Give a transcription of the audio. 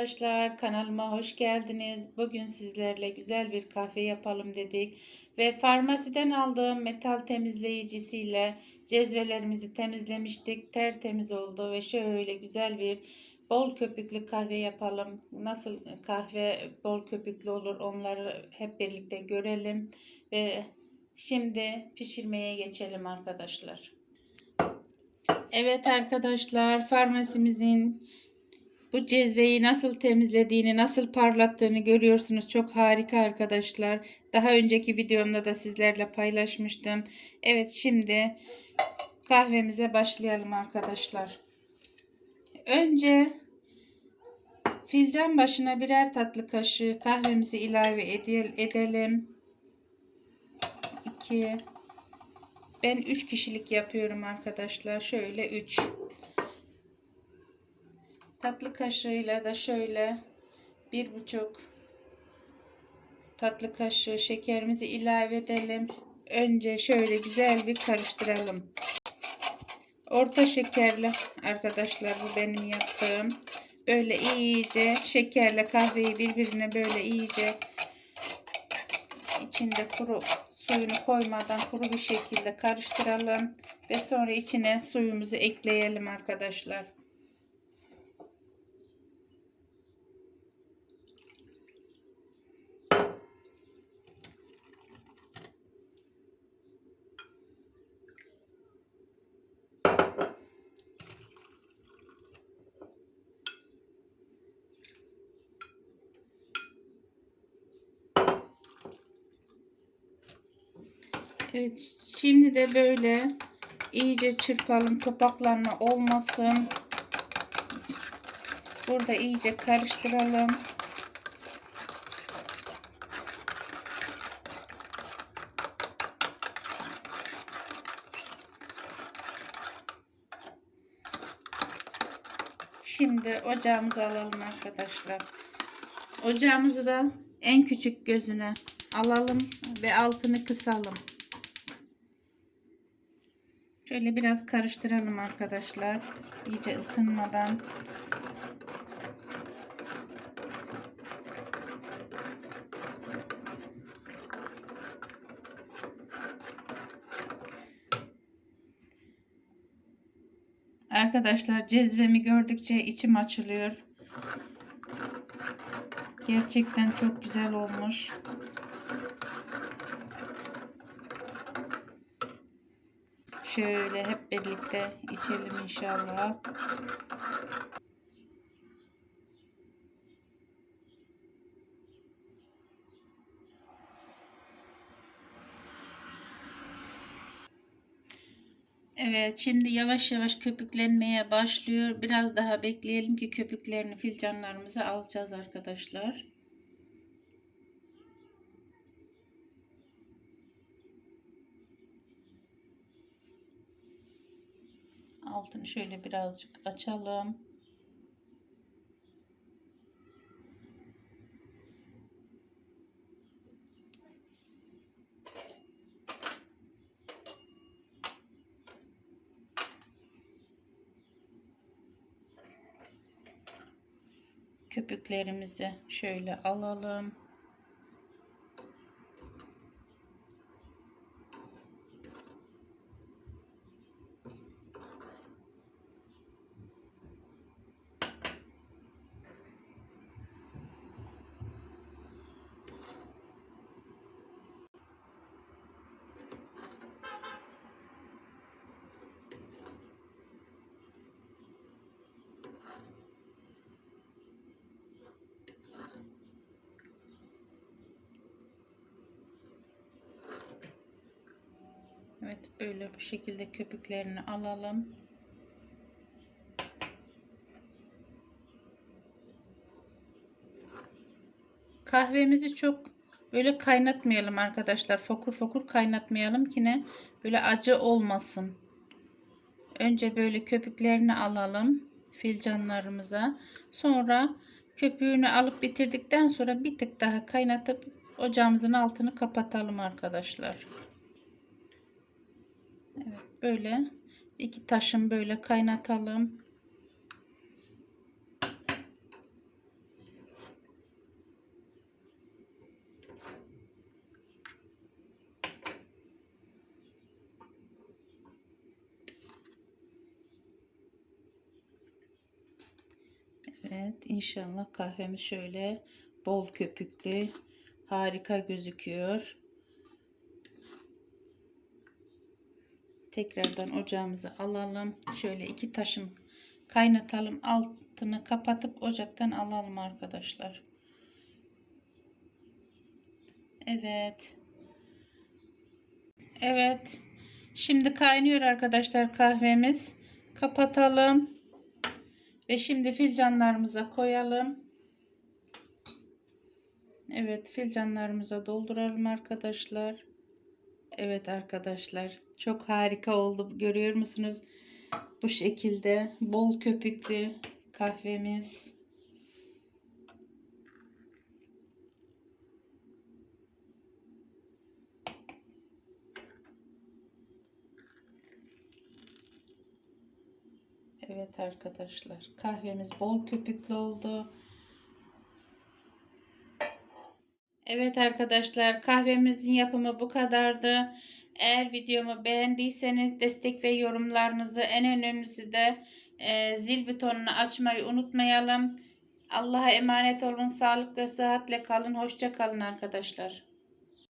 arkadaşlar kanalıma hoş geldiniz. Bugün sizlerle güzel bir kahve yapalım dedik. Ve farmasiden aldığım metal temizleyicisiyle cezvelerimizi temizlemiştik. Tertemiz oldu ve şöyle güzel bir bol köpüklü kahve yapalım. Nasıl kahve bol köpüklü olur onları hep birlikte görelim. Ve şimdi pişirmeye geçelim arkadaşlar. Evet arkadaşlar farmasimizin bu cezveyi nasıl temizlediğini, nasıl parlattığını görüyorsunuz. Çok harika arkadaşlar. Daha önceki videomda da sizlerle paylaşmıştım. Evet şimdi kahvemize başlayalım arkadaşlar. Önce filcan başına birer tatlı kaşığı kahvemizi ilave edelim. 2 Ben 3 kişilik yapıyorum arkadaşlar. Şöyle 3 tatlı kaşığıyla da şöyle bir buçuk tatlı kaşığı şekerimizi ilave edelim. Önce şöyle güzel bir karıştıralım. Orta şekerli arkadaşlar bu benim yaptığım. Böyle iyice şekerle kahveyi birbirine böyle iyice içinde kuru suyunu koymadan kuru bir şekilde karıştıralım ve sonra içine suyumuzu ekleyelim arkadaşlar. Evet şimdi de böyle iyice çırpalım topaklanma olmasın. Burada iyice karıştıralım. Şimdi ocağımızı alalım arkadaşlar. Ocağımızı da en küçük gözüne alalım ve altını kısalım. Şöyle biraz karıştıralım arkadaşlar. İyice ısınmadan. Arkadaşlar cezvemi gördükçe içim açılıyor. Gerçekten çok güzel olmuş. Şöyle hep birlikte içelim inşallah. Evet şimdi yavaş yavaş köpüklenmeye başlıyor. Biraz daha bekleyelim ki köpüklerini filcanlarımıza alacağız arkadaşlar. Altını şöyle birazcık açalım. Köpüklerimizi şöyle alalım. Evet böyle bu şekilde köpüklerini alalım. Kahvemizi çok böyle kaynatmayalım arkadaşlar. Fokur fokur kaynatmayalım ki ne böyle acı olmasın. Önce böyle köpüklerini alalım filcanlarımıza. Sonra köpüğünü alıp bitirdikten sonra bir tık daha kaynatıp ocağımızın altını kapatalım arkadaşlar. Evet, böyle iki taşım böyle kaynatalım. Evet inşallah kahvemiz şöyle bol köpüklü harika gözüküyor. Tekrardan ocağımızı alalım. Şöyle iki taşım kaynatalım. Altını kapatıp ocaktan alalım arkadaşlar. Evet. Evet. Şimdi kaynıyor arkadaşlar kahvemiz. Kapatalım. Ve şimdi filcanlarımıza koyalım. Evet filcanlarımıza dolduralım arkadaşlar. Evet arkadaşlar çok harika oldu. Görüyor musunuz? Bu şekilde bol köpüklü kahvemiz. Evet arkadaşlar kahvemiz bol köpüklü oldu. Evet arkadaşlar kahvemizin yapımı bu kadardı. Eğer videomu beğendiyseniz destek ve yorumlarınızı en önemlisi de e, zil butonunu açmayı unutmayalım. Allah'a emanet olun. Sağlıkla sıhhatle kalın. Hoşça kalın arkadaşlar.